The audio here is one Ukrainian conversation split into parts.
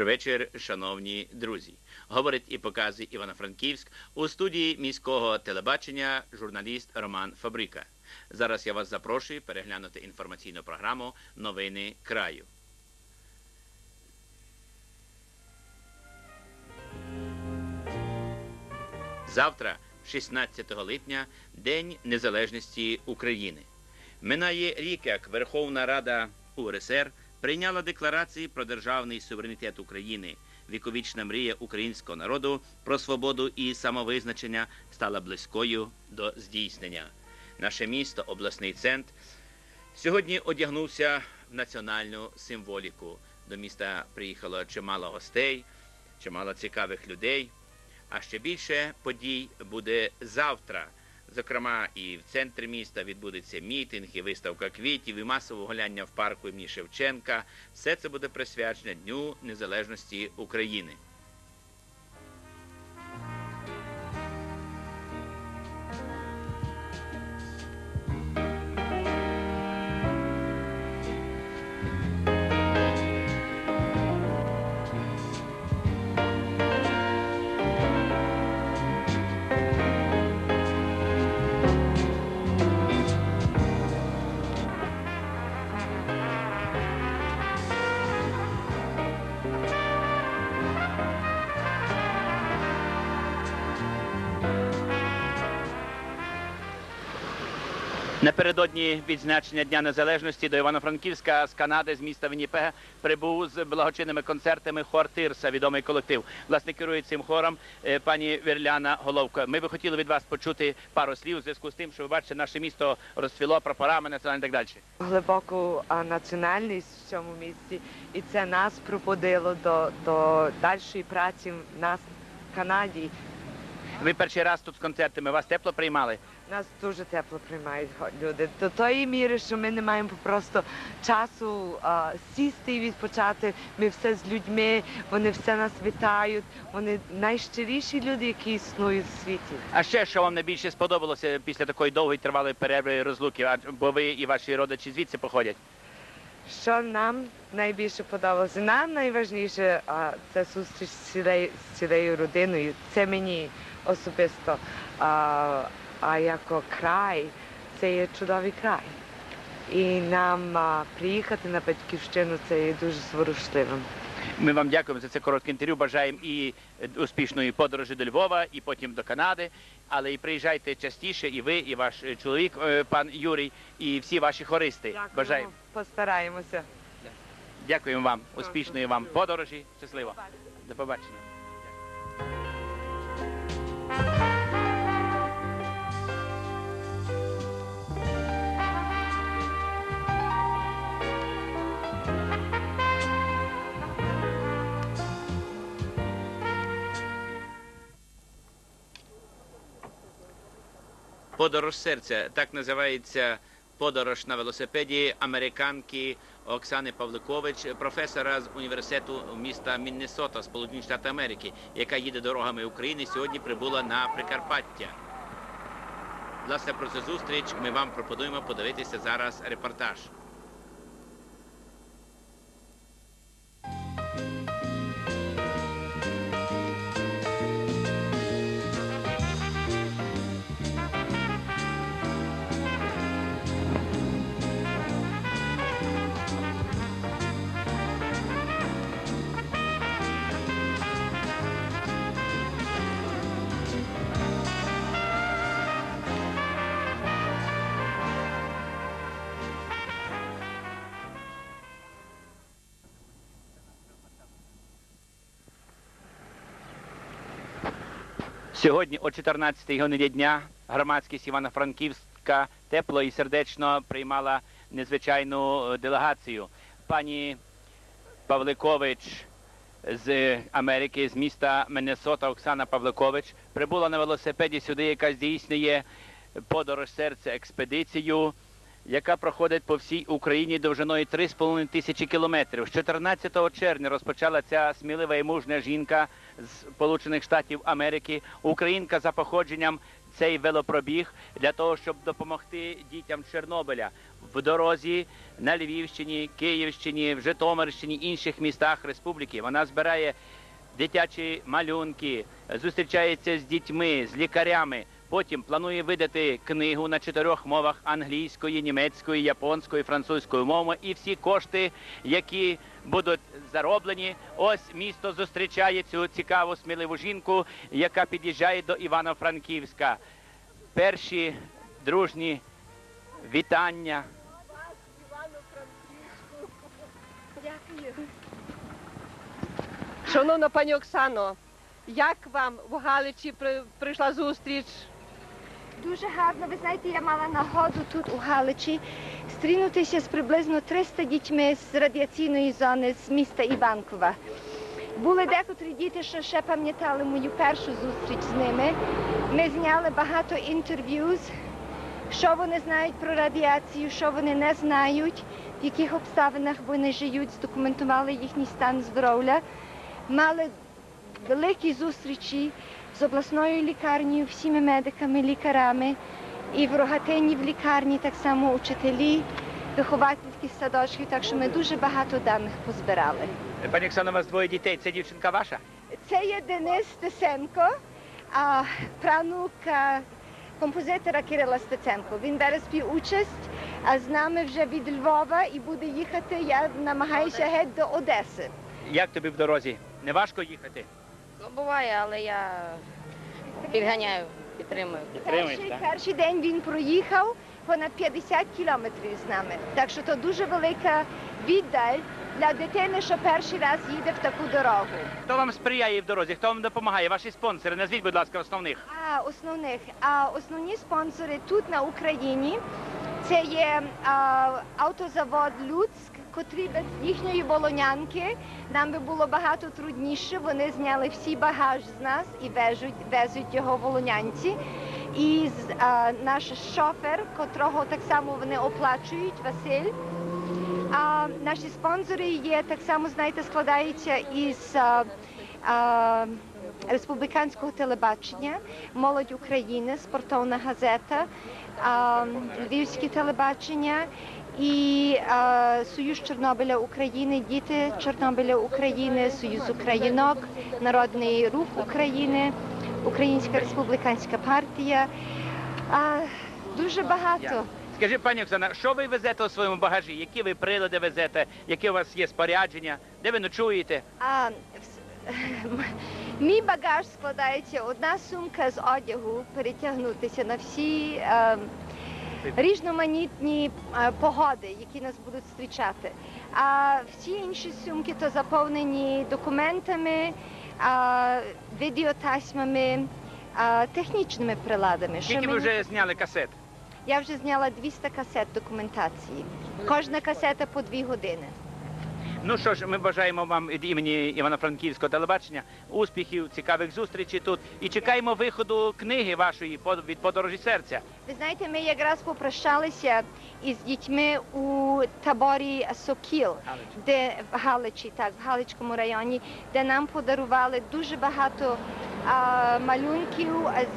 Добрий вечір, шановні друзі. Говорить і показує Івано-Франківськ у студії міського телебачення журналіст Роман Фабрика. Зараз я вас запрошую переглянути інформаційну програму Новини краю. Завтра, 16 липня, День Незалежності України. Минає рік, як Верховна Рада УРСР прийняла декларації про державний суверенітет України. Віковічна мрія українського народу про свободу і самовизначення стала близькою до здійснення. Наше місто, обласний центр, сьогодні одягнувся в національну символіку. До міста приїхало чимало гостей, чимало цікавих людей. А ще більше подій буде завтра. Зокрема, і в центрі міста відбудеться мітинг, і виставка квітів, і масове гуляння в парку імені Шевченка. Все це буде присвячено Дню Незалежності України. Напередодні відзначення Дня Незалежності до Івано-Франківська з Канади, з міста Вінніпега, прибув з благочинними концертами хор Тирса, відомий колектив. Власне керує цим хором е, пані Верляна Головко. Ми би хотіли від вас почути пару слів у зв'язку з тим, що ви бачите, наше місто розцвіло прапорами національні так далі. глибоку національність в цьому місті, і це нас пробудило до, до дальшої праці нас в Канаді. Ви перший раз тут з концертами вас тепло приймали. Нас дуже тепло приймають люди. До тої міри, що ми не маємо просто часу а, сісти і відпочати. Ми все з людьми, вони все нас вітають. Вони найщиріші люди, які існують в світі. А ще що вам найбільше сподобалося після такої довгої тривалої перерви і розлуки? Бо ви і ваші родичі звідси походять. Що нам найбільше подобалося? Нам найважніше а, це зустріч з цілею родиною. Це мені особисто. А, а як край, це є чудовий край. І нам а, приїхати на батьківщину це є дуже зворушливим. Ми вам дякуємо за це коротке інтерв'ю. Бажаємо і е, успішної подорожі до Львова, і потім до Канади. Але і приїжджайте частіше, і ви, і ваш е, чоловік, е, пан Юрій, і всі ваші хористи. Бажаємо. Постараємося. Дякуємо вам. Успішної вам подорожі. Щасливо. До побачення. Подорож серця так називається подорож на велосипеді американки Оксани Павликович, професора з університету міста Міннесота, Сполучені Штати Америки, яка їде дорогами України. Сьогодні прибула на Прикарпаття. Власне, про цю зустріч ми вам пропонуємо подивитися зараз репортаж. Сьогодні о 14-й годині дня громадськість Івано-Франківська тепло і сердечно приймала незвичайну е, делегацію. Пані Павликович з Америки, з міста Миннесота Оксана Павликович прибула на велосипеді сюди, яка здійснює подорож серця експедицію, яка проходить по всій Україні довжиною 3,5 тисячі кілометрів. З 14 червня розпочала ця смілива і мужня жінка з Сполучених Штатів Америки, українка за походженням цей велопробіг для того, щоб допомогти дітям Чорнобиля в дорозі на Львівщині, Київщині, в Житомирщині, інших містах республіки. Вона збирає дитячі малюнки, зустрічається з дітьми, з лікарями. Потім планує видати книгу на чотирьох мовах англійської, німецької, японської, французької мови. І всі кошти, які будуть зароблені, ось місто зустрічає цю цікаву сміливу жінку, яка під'їжджає до Івано-Франківська. Перші дружні вітання. Шановна пані Оксано, як вам в Галичі при- прийшла зустріч? Дуже гарно. Ви знаєте, я мала нагоду тут у Галичі стрінутися з приблизно 300 дітьми з радіаційної зони з міста Іванкова. Були декотрі діти, що ще пам'ятали мою першу зустріч з ними. Ми зняли багато інтерв'ю, що вони знають про радіацію, що вони не знають, в яких обставинах вони живуть, здокументували їхній стан здоров'я. Мали великі зустрічі з обласною лікарнею, всіми медиками, лікарами. І в Рогатині в лікарні так само учителі, виховательські садочки, так що ми дуже багато даних позбирали. Пані Оксано, у вас двоє дітей. Це дівчинка ваша? Це є Денис Стеценко, а правнук а, композитора Кирила Стеценко. Він бере співучасть а з нами вже від Львова і буде їхати. Я намагаюся геть до Одеси. Як тобі в дорозі? Не важко їхати? Ну, буває, але я підганяю, підтримую. Перший, перший день він проїхав понад 50 кілометрів з нами. Так що то дуже велика віддаль для дитини, що перший раз їде в таку дорогу. Хто вам сприяє в дорозі? Хто вам допомагає? Ваші спонсори? Назвіть, будь ласка, основних. А основних, а основні спонсори тут на Україні це є а, автозавод Люцьк, котрі без їхньої волонянки нам би було багато трудніше. Вони зняли всі багаж з нас і везуть, везуть його волонянці. І а, наш шофер, котрого так само вони оплачують, Василь. А наші спонсори є так само, знаєте, складаються із а, а, республіканського телебачення, молодь України, спортовна газета, а, львівське телебачення і а, Союз Чорнобиля України, діти Чорнобиля України, Союз Українок, Народний рух України, Українська республіканська партія. А, дуже багато. Скажи, пані Оксана, що ви везете у своєму багажі? Які ви прилади везете? Яке у вас є спорядження? Де ви ночуєте? А, вс- мій багаж складається одна сумка з одягу перетягнутися на всі е, різноманітні е, погоди, які нас будуть зустрічати. А всі інші сумки то заповнені документами, відеотасьмами, технічними приладами. Скільки ви вже зняли касет? Я вже зняла 200 касет документації. Кожна касета по дві години. Ну що ж, ми бажаємо вам від імені Івано-Франківського телебачення успіхів, цікавих зустрічей тут і чекаємо виходу книги вашої «Под- від подорожі серця. Ви знаєте, ми якраз попрощалися із дітьми у таборі Сокіл, де в Галичі, так, в Галицькому районі, де нам подарували дуже багато а, малюнків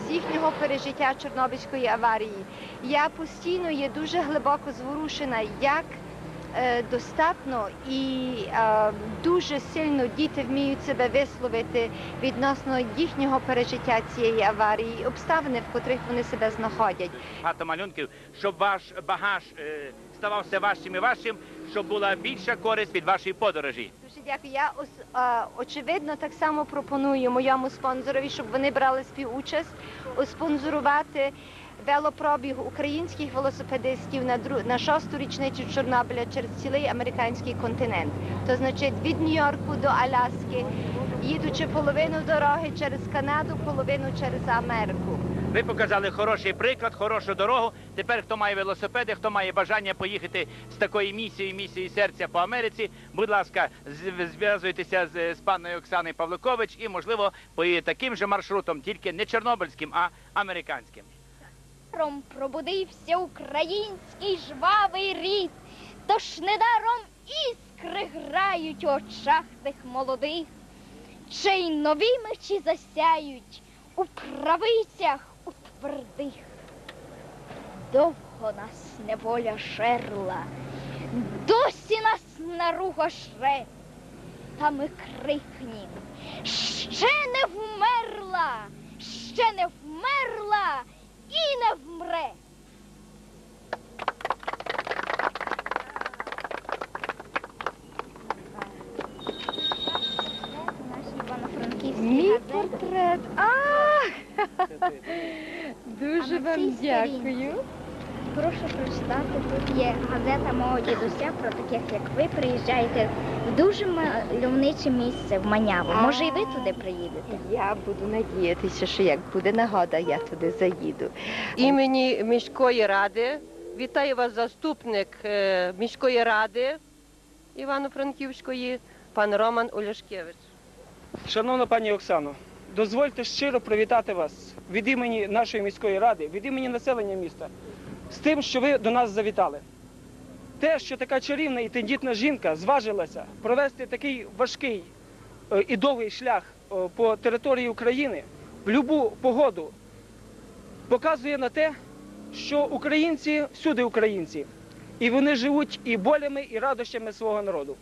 з їхнього пережиття Чорнобильської аварії. Я постійно є дуже глибоко зворушена, як е, достатно і е, дуже сильно діти вміють себе висловити відносно їхнього пережиття цієї аварії, і обставини, в котрих вони себе знаходять. Багато малюнків, щоб ваш багаж е, ставав все і важчим, щоб була більша користь від вашої подорожі. Дуже дякую. Я очевидно так само пропоную моєму спонсорові, щоб вони брали співучасть у спонсорувати велопробіг українських велосипедистів на дру... на шосту річницю Чорнобиля через цілий американський континент. То значить від Нью-Йорку до Аляски, їдучи половину дороги через Канаду, половину через Америку. Ви показали хороший приклад, хорошу дорогу. Тепер хто має велосипеди, хто має бажання поїхати з такою місією, місією серця по Америці, будь ласка, зв'язуйтеся з, з паною Оксаною Павликович і, можливо, поїдете таким же маршрутом, тільки не чорнобильським, а американським. Даром пробудився український жвавий рід, тож недаром іскри грають у очах тих молодих, чи й нові мечі засяють у правицях, у твердих. Довго нас неволя жерла, досі нас наруга жре, та ми крикнім. Ще не вмерла, ще не вмерла і не вмре. Мій портрет. А! Дуже вам дякую. Прошу прочитати. Тут є газета мого дідуся про таких, як ви приїжджаєте в дуже мальовниче місце в Маняву. Може, і ви туди приїдете? Я буду надіятися, що як буде нагода, я туди заїду. Імені міської ради. Вітаю вас заступник е, міської ради Івано-Франківської, пан Роман Оляшкевич. Шановна пані Оксано, дозвольте щиро привітати вас від імені нашої міської ради, від імені населення міста з тим, що ви до нас завітали. Те, що така чарівна і тендітна жінка зважилася провести такий важкий е, і довгий шлях е, по території України в будь-яку погоду, показує на те, що українці всюди українці, і вони живуть і болями, і радощами свого народу.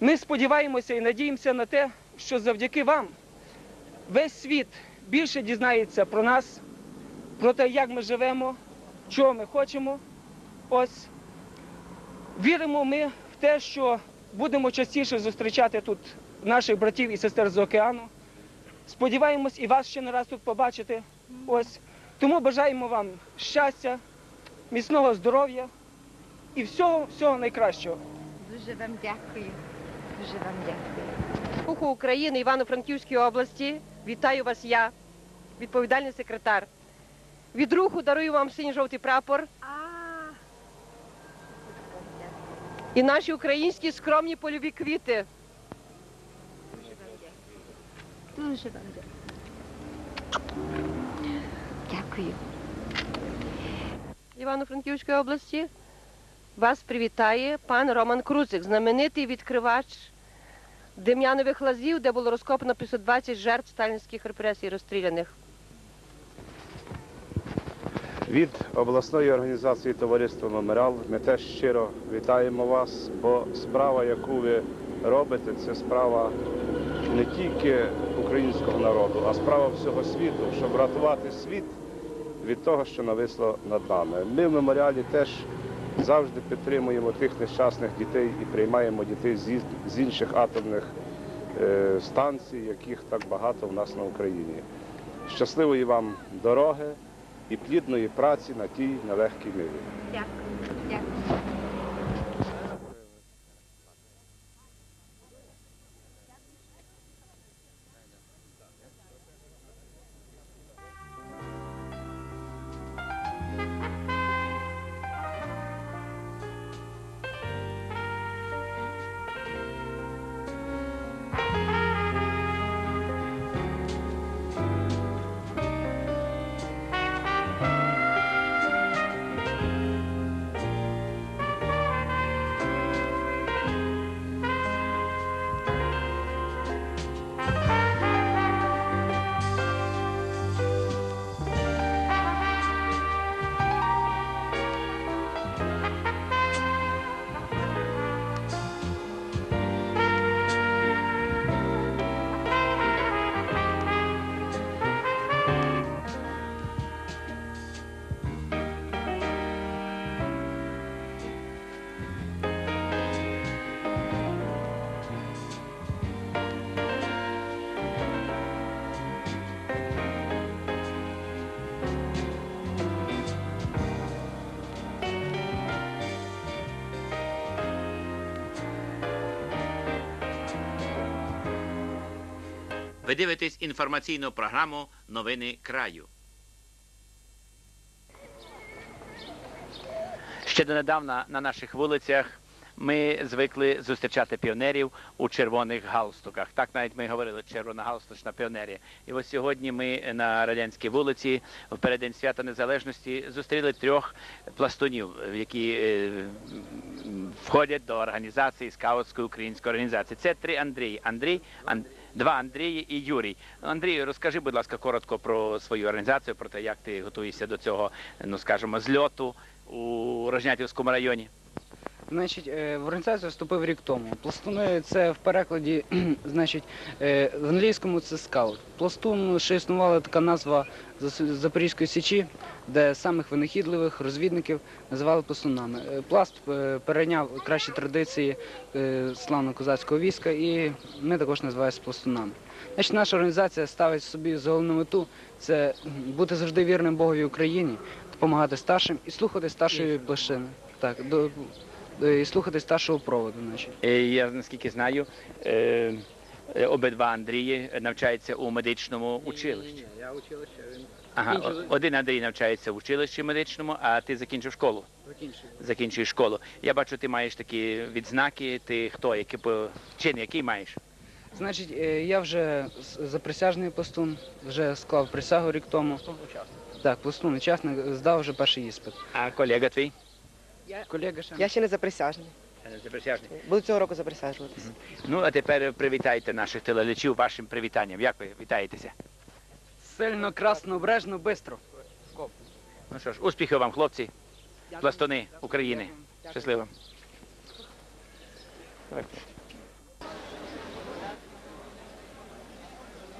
Ми сподіваємося і надіємося на те, що завдяки вам весь світ більше дізнається про нас, про те, як ми живемо, чого ми хочемо. Ось віримо ми в те, що будемо частіше зустрічати тут наших братів і сестер з океану. Сподіваємось і вас ще не раз тут побачити. Ось тому бажаємо вам щастя, міцного здоров'я і всього, всього найкращого. Дуже вам дякую. Дуже вам дякую. Руху України Івано-Франківської області. Вітаю вас я, відповідальний секретар. Від руху дарую вам синьо-жовтий прапор і наші українські скромні польові квіти. Дуже вам дякую. Дякую. Івано-Франківської області. Вас привітає пан Роман Круцик, знаменитий відкривач Дем'янових лазів, де було розкопано 520 жертв сталінських репресій розстріляних. Від обласної організації Товариство Меморіал ми теж щиро вітаємо вас, бо справа, яку ви робите, це справа не тільки українського народу, а справа всього світу, щоб врятувати світ від того, що нависло над нами. Ми в меморіалі теж завжди підтримуємо тих нещасних дітей і приймаємо дітей з, з інших атомних е, станцій, яких так багато в нас на Україні. Щасливої вам дороги і плідної праці на тій нелегкій. Дякую. Дякую. Ви дивитесь інформаційну програму Новини краю. Ще донедавна на наших вулицях ми звикли зустрічати піонерів у червоних галстуках. Так навіть ми говорили червона галстучна піонерія. І ось сьогодні ми на радянській вулиці в переддень свята незалежності зустріли трьох пластунів, які е, входять до організації скаутської української організації. Це три Андрій. Андрій Ан- Два Андрії і Юрій. Андрію, розкажи, будь ласка, коротко про свою організацію, про те, як ти готуєшся до цього, ну скажімо, зльоту у Рожнятівському районі. Значить, е, в організацію вступив рік тому. Пластуни це в перекладі, значить, е, в англійському це скаут. Пластун ще існувала така назва Запорізької січі, де самих винахідливих розвідників називали пластунами. Е, Пласт перейняв кращі традиції славно-козацького війська, і ми також називаємося пластунами. Значить, наша організація ставить собі за головну мету це бути завжди вірним Богові Україні, допомагати старшим і слухати старшої площини. Так, до, і слухати старшого проводу. Значить. Е, Я наскільки знаю, е, е, обидва Андрії навчаються у медичному училищі. Ні, я училище, він Ага, один Андрій навчається в училищі медичному, а ти закінчив школу. закінчив. Закінчуєш школу. Я бачу, ти маєш такі відзнаки. Ти хто? Який по- чин, який маєш? Значить, е, я вже заприсяжний пластун, вже склав присягу рік тому. Так, пластун учасник, здав вже перший іспит. А колега твій? Колега ще. Я ще не заприсяжний. Заприсяжний. Буду цього року заприсяжуватися. Ну, а тепер привітайте наших телеглядачів вашим привітанням. Як ви вітаєтеся? Сильно, красно, обережно, бистро. Ну що ж, успіхів вам, хлопці, пластуни України. Щасливо.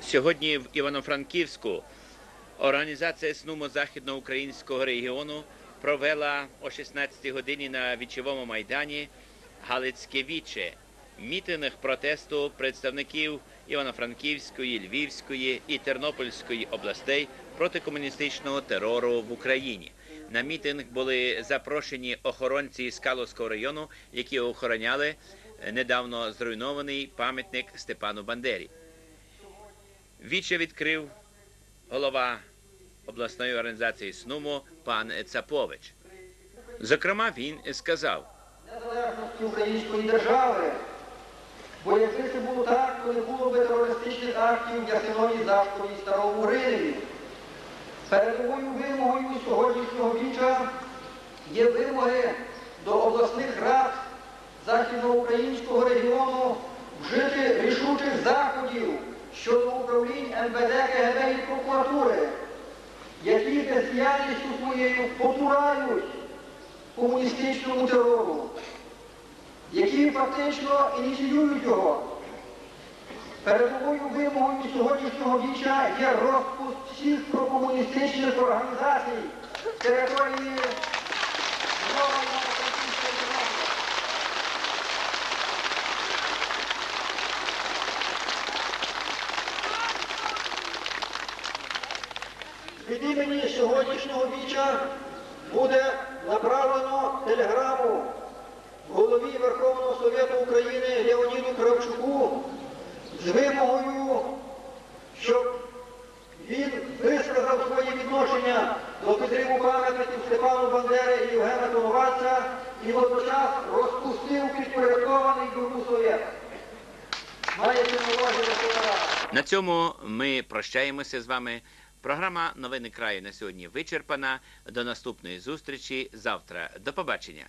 Сьогодні в Івано-Франківську організація СНУМО Західноукраїнського регіону провела о 16 годині на вічовому майдані Галицьке віче. Мітинг протесту представників Івано-Франківської, Львівської і Тернопільської областей проти комуністичного терору в Україні. На мітинг були запрошені охоронці з Калузького району, які охороняли недавно зруйнований пам'ятник Степану Бандері. Віче відкрив голова обласної організації СНУМО пан Цапович. Зокрема, він сказав. незалежності української держави. Бо якби це було так, то не було би терористичних актів Ясинові Зашкові і Старому Рилеві. Передовою вимогою сьогоднішнього віча є вимоги до обласних рад Західноукраїнського регіону вжити рішучих заходів щодо управлінь МВД, КГБ і прокуратури, які бездіяльністю своєю потурають комуністичному терору, які фактично ініціюють його. Передовою вимогою сьогоднішнього віча є розпуск всіх прокомуністичних організацій території Львова і Івано-Франківської держави. Від імені сьогоднішнього віча буде направлено телеграму голові Верховного Совєту України Леоніду Кравчуку з вимогою, щоб він висказав своє відношення до підтриму пам'ятників Степану Бандери і Євгена Коновальця і водночас розпустив підпорядкований йому Совєт. Маєте на увазі. На цьому ми прощаємося з вами. Програма Новини краю на сьогодні вичерпана. До наступної зустрічі завтра. До побачення.